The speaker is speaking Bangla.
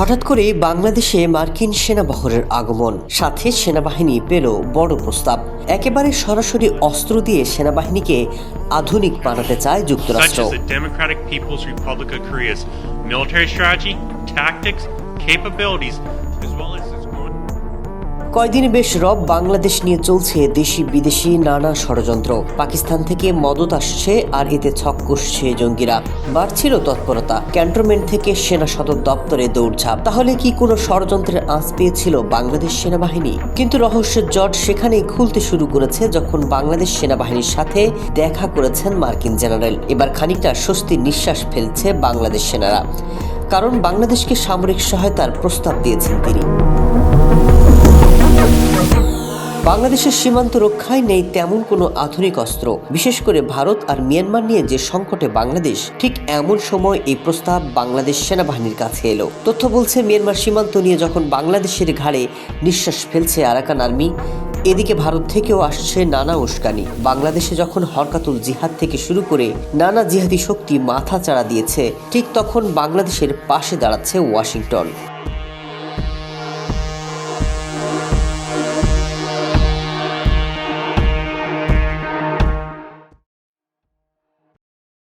হঠাৎ করে বাংলাদেশে মার্কিন সেনাবহরের আগমন। সাথে সেনাবাহিনী পেল বড় প্রস্তাব। একেবারে সরাসরি অস্ত্র দিয়ে সেনাবাহিনীকে আধুনিক বানাতে চায় যুক্তরাষ্ট্র। কয়দিন বেশ রব বাংলাদেশ নিয়ে চলছে দেশি বিদেশি নানা ষড়যন্ত্র। পাকিস্তান থেকে মদত আসছে আর এতে ছক কষছে জঙ্গিরা। বাড়ছিল তৎপরতা, ক্যান্টনমেন্ট থেকে সেনা সদর দপ্তরে দৌড়ঝাঁপ। তাহলে কি কোনো ষড়যন্ত্রের আঁচ পেয়েছিল বাংলাদেশ সেনাবাহিনী? কিন্তু রহস্যের জট সেখানেই খুলতে শুরু করেছে যখন বাংলাদেশ সেনাবাহিনীর সাথে দেখা করেছেন মার্কিন জেনারেল। এবার খানিকটা স্বস্তির নিঃশ্বাস ফেলছে বাংলাদেশ সেনারা। কারণ বাংলাদেশকে সামরিক সহায়তার প্রস্তাব দিয়েছেন তিনি। বাংলাদেশের সীমান্ত রক্ষায় নেই তেমন কোনো আধুনিক অস্ত্র। বিশেষ করে ভারত আর মিয়ানমার নিয়ে যে সংকটে বাংলাদেশ, ঠিক এমন সময় এই প্রস্তাব বাংলাদেশ সেনাবাহিনীর কাছে এলো। তথ্য বলছে, মিয়ানমার সীমান্ত নিয়ে যখন বাংলাদেশের ঘাড়ে নিঃশ্বাস ফেলছে আরাকান আর্মি, এদিকে ভারত থেকেও আসছে নানা উস্কানি। বাংলাদেশে যখন হরকাতুল জিহাদ থেকে শুরু করে নানা জিহাদি শক্তি মাথা চাড়া দিয়েছে, ঠিক তখন বাংলাদেশের পাশে দাঁড়াচ্ছে ওয়াশিংটন।